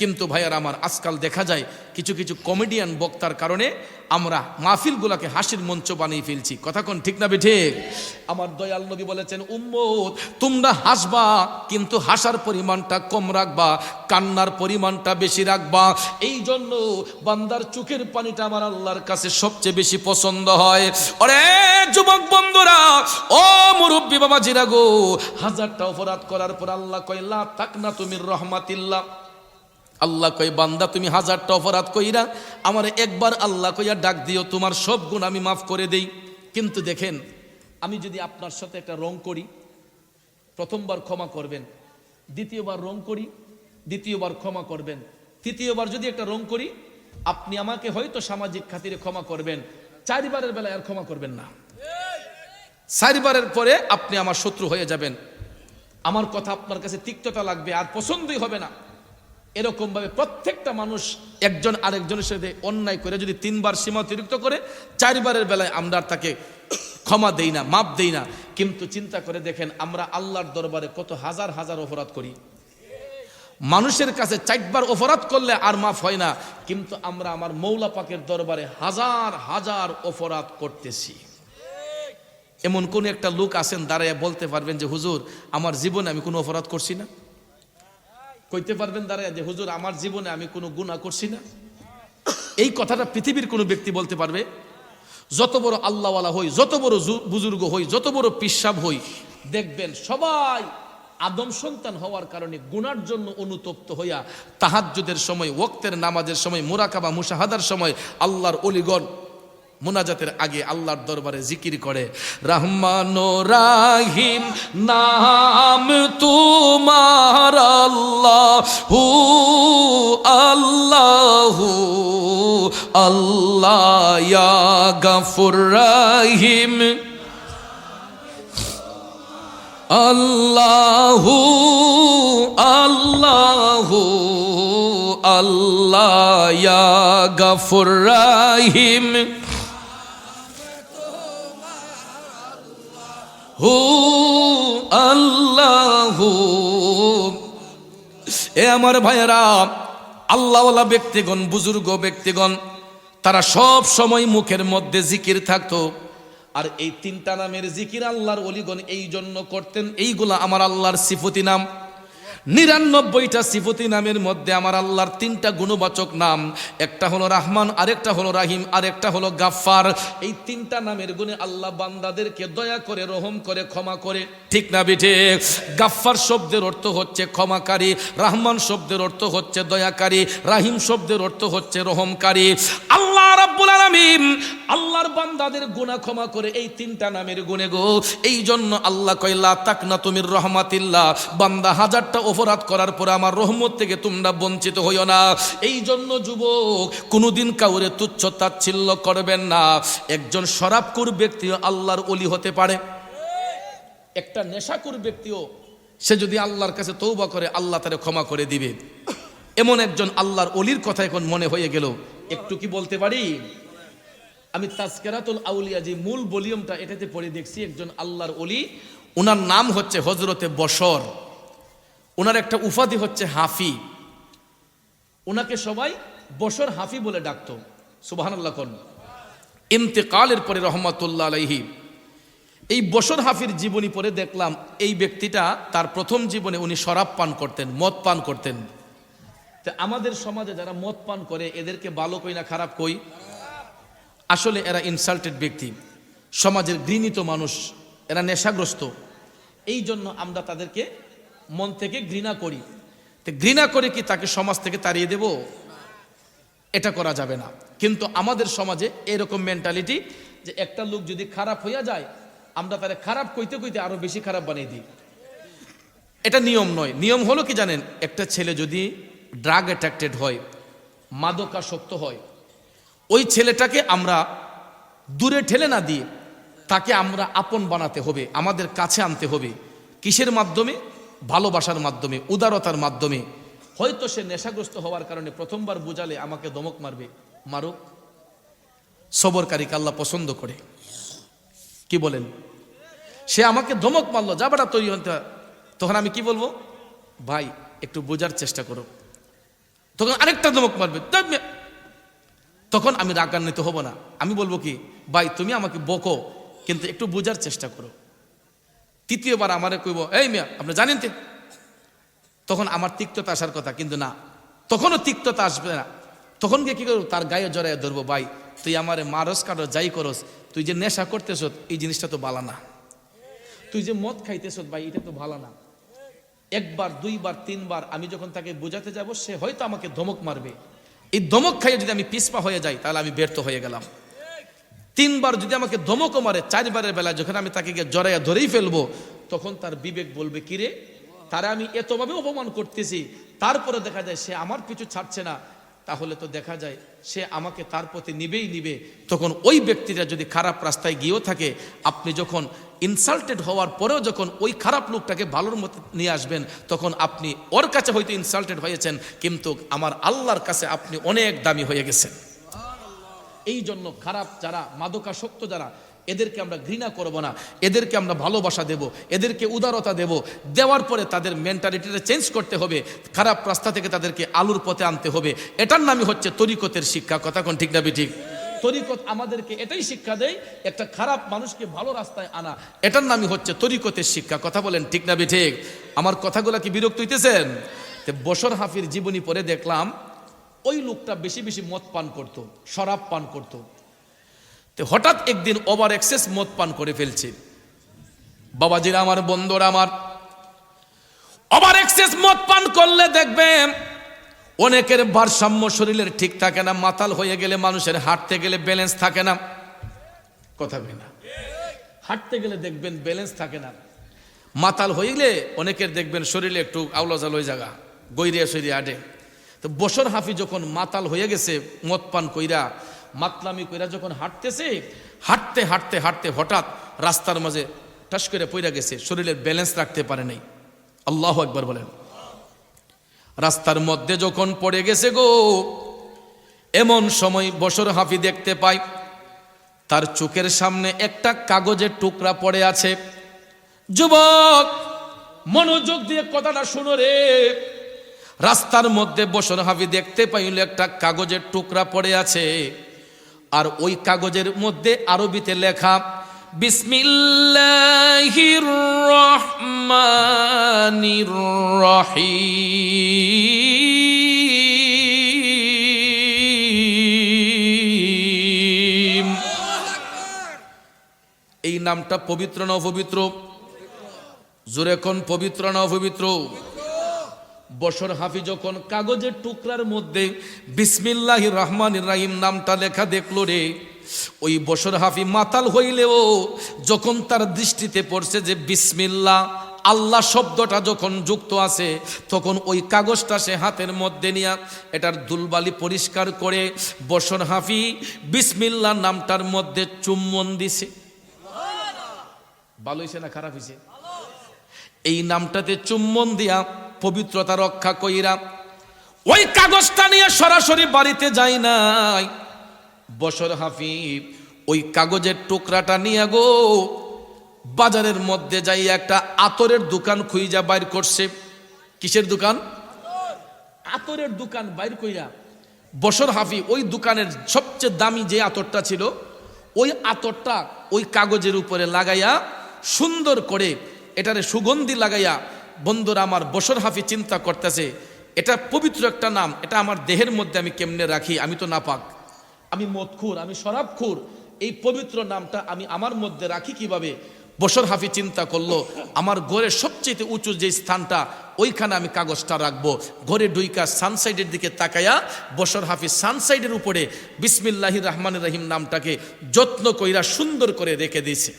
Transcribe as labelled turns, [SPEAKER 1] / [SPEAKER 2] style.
[SPEAKER 1] কিন্তু ভাইয়ার আমার আজকাল দেখা যায় কিছু কিছু কমেডিয়ান বক্তার কারণে আমরা মাহফিলগুলাকে হাসির মঞ্চ বানিয়ে ফেলছি। কথা কোন ঠিক না ঠিক আমার দয়াল নবী বলেছেন, উম্মত, তোমরা হাসবা, কিন্তু হাসার পরিমাণটা কম রাখবা, কান্নার পরিমাণটা বেশি রাখবা। এই জন্য বান্দার চোখের পানিটা আমার আল্লাহর কাছে সবচেয়ে বেশি পছন্দ হয়। অরে যুবক বন্ধুরা, ও মুরব্বী বাবা জিরা গো, হাজারটা অপরাধ করার পর আল্লাহ কয়লা তাক না তুমি রহমাতিল্লাহ। আল্লাহ কই বান্দা, তুমি হাজারটা অপরাধ কইরা আমার একবার আল্লাহ কইয়া ডাক দিও, তোমার সব গুণ আমি মাফ করে দেই। কিন্তু দেখেন, আমি যদি আপনার সাথে একটা রং করি, প্রথমবার ক্ষমা করবেন, দ্বিতীয়বার রং করি, দ্বিতীয়বার ক্ষমা করবেন, তৃতীয়বার যদি একটা রং করি, আপনি আমাকে হয়তো সামাজিক খাতিরে ক্ষমা করবেন, চারবারের বেলায় আর ক্ষমা করবেন না। চারবারের পরে আপনি আমার শত্রু হয়ে যাবেন। আমার কথা আপনার কাছে তিক্ততা লাগবে, আর পছন্দই হবে না। এরকম ভাবে প্রত্যেকটা মানুষ একজন আরেকজনের সাথে অন্যায় করে যদি তিনবার সীমা অতিরিক্ত করে, চারবারের বেলায় আমরা তাকে ক্ষমা দেই না, মাপ দেই না। কিন্তু চিন্তা করে দেখেন, আমরা আল্লাহর দরবারে কত হাজার হাজার অপরাধ করি। মানুষের কাছে চারবার অপরাধ করলে আর মাফ হয় না, কিন্তু আমরা আমার মৌলা পাকের দরবারে হাজার হাজার অপরাধ করতেছি। এমন কোন একটা লোক আছেন দাঁড়ায় বলতে পারবেন যে, হুজুর, আমার জীবনে আমি কোনো অপরাধ করছি না। কইতে পারবেন দাঁড়ায় যে, হুজুর, আমার জীবনে আমি কোনো গুণা করছি না। এই কথাটা পৃথিবীর কোনো ব্যক্তি বলতে পারবে, যত বড় আল্লাহওয়ালা হই, যত বড় বুজুর্গ হই, যত বড় পিসাব হই, দেখবেন সবাই আদম সন্তান হওয়ার কারণে গুনার জন্য অনুতপ্ত হইয়া তাহাজ্জুদের সময় ওক্তের নামাজের সময়, মুরাকাবা, মুশাহাদার সময় আল্লাহর অলিগণ মোনাজাতের আগে আল্লাহর দরবারে জিকির করে, রহমান রাহিম, নাম তোমার আল্লাহ হু আল্লাহ আল্লাহ গাফুর রাহিম। আল্লাহু আল্লাহু, আল্লাহ গাফুর রাহিম। হু আল্লাহ। এ আমার ভাইয়েরা, আল্লাহওয়ালা ব্যক্তিগণ, বুজুর্গ ব্যক্তিগণ, তারা সব সময় মুখের মধ্যে জিকির থাকতো। আর এই তিনটা নামের জিকির আল্লাহর অলিগণ এই জন্য করতেন, এইগুলা আমার আল্লাহর সিফতি নাম। নিরানব্বইটা সিফতি নামের মধ্যে আমার আল্লাহর তিনটা গুণবাচক নাম, একটা হলো রাহমান, আরেকটা হলো রাহিম, আরেকটা হলো গাফফার। এই তিনটা নামের গুণে আল্লাহ বান্দাদেরকে দয়া করে, রহম করে, ক্ষমা করে। ঠিক না বিঠে? গাফফার শব্দের অর্থ হচ্ছে ক্ষমাকারী, রাহমান শব্দের অর্থ হচ্ছে দয়াকারী, রাহিম শব্দের অর্থ হচ্ছে রহমকারী। আল্লাহ রাব্বুল আলামিন। আল্লাহর বান্দাদের গুনাহ ক্ষমা করে এই তিনটা নামের গুণে গো। এই জন্য আল্লাহ কইলা তাকনা তুমির রহমাতিল্লাহ। বান্দা হাজারটা অপরাধ করার পরে আমার রহমত থেকে তোমরা বঞ্চিত হইও না। এই জন্য যুবক, কোনোদিন কাউরে তুচ্ছ তাচ্ছিল্য করবেন না। একজন শরাবকুর আল্লাহর অলি হতে পারে। একটা নেশাকুর ব্যক্তিও, সে যদি আল্লাহর কাছে তৌবা করে, আল্লাহ তারে ক্ষমা করে দিবে। এমন একজন আল্লাহর অলির কথা এখন মনে হয়ে গেল। একটু কি বলতে পারি? আমি তাজকেরাতুল আউলিয়া যে মূল ভলিউমটা এটাতে পড়ে দেখছি, একজন আল্লাহর অলি ওনার নাম হচ্ছে হজরতে বসর ওনার একটা উপাধি হচ্ছে হাফি। ওনাকে সবাই বসর হাফি বলে ডাকতো। সুবাহান আল্লাহ কন। ইন্তেকালের পরে রহমতুল্লাহ আলাইহি। এই বসর হাফির জীবনী পরে দেখলাম, এই ব্যক্তিটা তার প্রথম জীবনে উনি শরাব পান করতেন, মদ পান করতেন। তো আমাদের সমাজে যারা মদ পান করে, এদেরকে ভালো কই না, খারাপ কই? আসলে এরা ইনসাল্টেড ব্যক্তি। সমাজের ঘৃণিত মানুষ, এরা নেশাগ্রস্ত। এই জন্য আমরা তাদেরকে মন থেকে ঘৃণা করি। তো ঘৃণা করে কি তাকে সমাজ থেকে তাড়িয়ে দেব? এটা করা যাবে না। কিন্তু আমাদের সমাজে এরকম মেন্টালিটি যে একটা লোক যদি খারাপ হইয়া যায়, আমরা তারে খারাপ কইতে কইতে আরও বেশি খারাপ বানিয়ে দিই। এটা নিয়ম নয়। নিয়ম হলো কি জানেন? একটা ছেলে যদি ড্রাগ অ্যাট্রাক্টেড হয়, মাদকাসক্ত হয়। ওই ছেলেটাকে আমরা দূরে ঠেলে না দিয়ে তাকে আমরা আপন বানাতে হবে, আমাদের কাছে আনতে হবে। কিসের মাধ্যমে? ভালোবাসার মাধ্যমে, উদারতার মাধ্যমে। হয়তো সে নেশাগ্রস্ত হওয়ার কারণে প্রথমবার বুঝালে আমাকে দমক মারবে। মারুক, সবরকারীকে আল্লাহ পছন্দ করে। কি বলেন? সে আমাকে ধমক মারলো, যা বেটা তৈরি হতে। তখন আমি কি বলব? ভাই, একটু বোঝার চেষ্টা করো। তখন আরেকটা ধমক মারবে। তখন আমি রাগান্বিত হব না। আমি বলব কি, ভাই, তুমি আমাকে বকো, কিন্তু একটু বোঝার চেষ্টা করো। তৃতীয়বার আমারে কইব, এই মিয়া, আপনি জানেন তো? তখন আমার তিক্ততা আসার কথা, কিন্তু না। তখনও তিক্ততা আসবে না। তখন গিয়ে কি করব? তার গায়ে জড়াইয়া ধরবো, ভাই, তুই আমারে মারস কাটো যাই করস, তুই যে নেশা করতেছ এই জিনিসটা তো ভালো না। তুই যে মদ খাইতেছ ভাই, এটা তো ভালো না। একবার, দুইবার, তিনবার আমি যখন তাকে বোঝাতে যাব, সে হয়তো আমাকে ধমক মারবে। এই ধমক খাইয়ে যদি আমি পিসপা হয়ে যাই, তাহলে আমি ব্যর্থ হয়ে গেলাম। তিনবার যদি আমাকে ধমকও মারে, চারবারের বেলায় যখন আমি তাকে গিয়ে জড়াইয়া ধরেই ফেলব, তখন তার বিবেক বলবে, কিরে, তারা আমি এতভাবে অপমান করতেছি, তারপরে দেখা যায় সে আমার পিছু ছাড়ছে না। তাহলে তো দেখা যায় সে আমাকে তার প্রতি নিবেই নিবে। তখন ওই ব্যক্তিরা যদি খারাপ রাস্তায় গিয়েও থাকে, আপনি যখন ইনসাল্টেড হওয়ার পরেও যখন ওই খারাপ লোকটাকে ভালোর মতো নিয়ে আসবেন, তখন আপনি ওর কাছে হয়তো ইনসাল্টেড হয়েছেন, কিন্তু আমার আল্লাহর কাছে আপনি অনেক দামি হয়ে গেছেন। এই জন্য খারাপ যারা, মাদকাসক্ত যারা, এদেরকে আমরা ঘৃণা করব না। এদেরকে আমরা ভালোবাসা দেব, এদেরকে উদারতা দেব। দেওয়ার পরে তাদের মেন্টালিটিটা চেঞ্জ করতে হবে, খারাপ রাস্তা থেকে তাদেরকে আলুর পথে আনতে হবে। এটার নামই হচ্ছে তরিকতের শিক্ষা। কথা কোন ঠিক না ঠিক তরিকত আমাদেরকে এটাই শিক্ষা দেয়, একটা খারাপ মানুষকে ভালো রাস্তায় আনা। এটার নামই হচ্ছে তরিকতের শিক্ষা। কথা বলেন, ঠিক না ঠিক? আমার কথাগুলো কি বিরক্ত হইতেছেন? বসর হাফির জীবনী পরে দেখলাম, ওই লোকটা বেশি বেশি মদ পান করত, শরাব পান করত। তো হঠাৎ একদিন ওভার এক্সেস মদ পান করে ফেলছে। বাবাজিরা আমার, বন্ধুরা আমার, ওভার এক্সেস মদ পান করলে দেখবেন অনেকের ভারসাম্য শরীরের ঠিক থাকে না, মাতাল হয়ে গেলে মানুষের হাঁটতে গেলে ব্যালেন্স থাকে না। কথা না? হাঁটতে গেলে দেখবেন ব্যালেন্স থাকে না। মাতাল হইলে অনেকের দেখবেন শরীরে একটু আউলা জাল হয়ে জায়গা গৈরিয়া সৈরিয়া আটে। তো বসর হাফি যখন মাতাল হয়ে গেছে, মদ পান কইরা, মাতলামি কইরা যখন হাঁটতেছে, হাঁটতে হাঁটতে হাঁটতে হঠাৎ রাস্তার মাঝে টাস করে পইরা গেছে, শরীরের ব্যালেন্স রাখতে পারে নাই। আল্লাহ একবার বলেন। রাস্তার মধ্যে যখন পড়ে গেছে গো, এমন সময় বসর হাফি দেখতে পাই, তার চোখের সামনে একটা কাগজের টুকরা পড়ে আছে। যুবক, মনোযোগ দিয়ে কথাটা শুনো রে। রাস্তার মধ্যে বসর হাবি দেখতে পাইল একটা কাগজের টুকরা পড়ে আছে, আর ওই কাগজের মধ্যে আরবিতে লেখা বিসমিল্লাহির রহমানির রহিম। এই নামটা পবিত্র না অপবিত্র? জোরে কোন পবিত্র না অপবিত্র? বসর হাফি যখন কাগজের টুকরার মধ্যে বিসমিল্লাহ রহমান রাহিম নামটা লেখা দেখল রে। ওই বসর হাফি মাতাল হইলেও যখন তার দৃষ্টিতে পড়ছে যে বিসমিল্লাহ, আল্লাহ শব্দটা যখন যুক্ত আছে, তখন ওই কাগজটা সে হাতের মধ্যে নিয়ে এটার দুলবালি পরিষ্কার করে বসর হাফি বিসমিল্লাহ নামটার মধ্যে চুম্বন দিছে। ভালো হয়েছে না খারাপ হয়েছে এই নামটাতে চুম্বন দিয়া পবিত্রতা রক্ষা কইরা ওই কাগজটা নিয়ে সরাসরি বাড়িতে যাই নাই। বসর হাফিব, ওই কাগজের টুকরাটা নিয়ে গো, বাজারের মধ্যে যাই একটা আতরের দোকান খুইজা বাইর করছে। কিসের দোকান? আতরের দোকান বাইর কইরা। বসর হাফি ওই দোকানের সবচেয়ে দামি যে আতরটা ছিল, ওই আতরটা ওই কাগজের উপরে লাগাইয়া সুন্দর করে এটারে সুগন্ধি লাগাইয়া, বন্ধুরা, আমার বসর হাফি চিন্তা করতেছে, এটা পবিত্র একটা নাম, এটা আমার দেহের মধ্যে আমি কেমনে রাখি, আমি তো নাপাক। আমি মদখুর আমি শরাবখুর এই পবিত্র নামটা আমি আমার মধ্যে রাখি কীভাবে? বসর হাফি চিন্তা করল, আমার ঘরের সবচেয়ে উঁচু যে স্থানটা, ওইখানে আমি কাগজটা রাখব। ঘরে ডুইকা সানসাইডের দিকে তাকায়া বসর হাফি সানসাইডের উপরে বিসমিল্লাহির রহমান রহিম নামটাকে যত্ন কইরা সুন্দর করে রেখে দিয়েছে।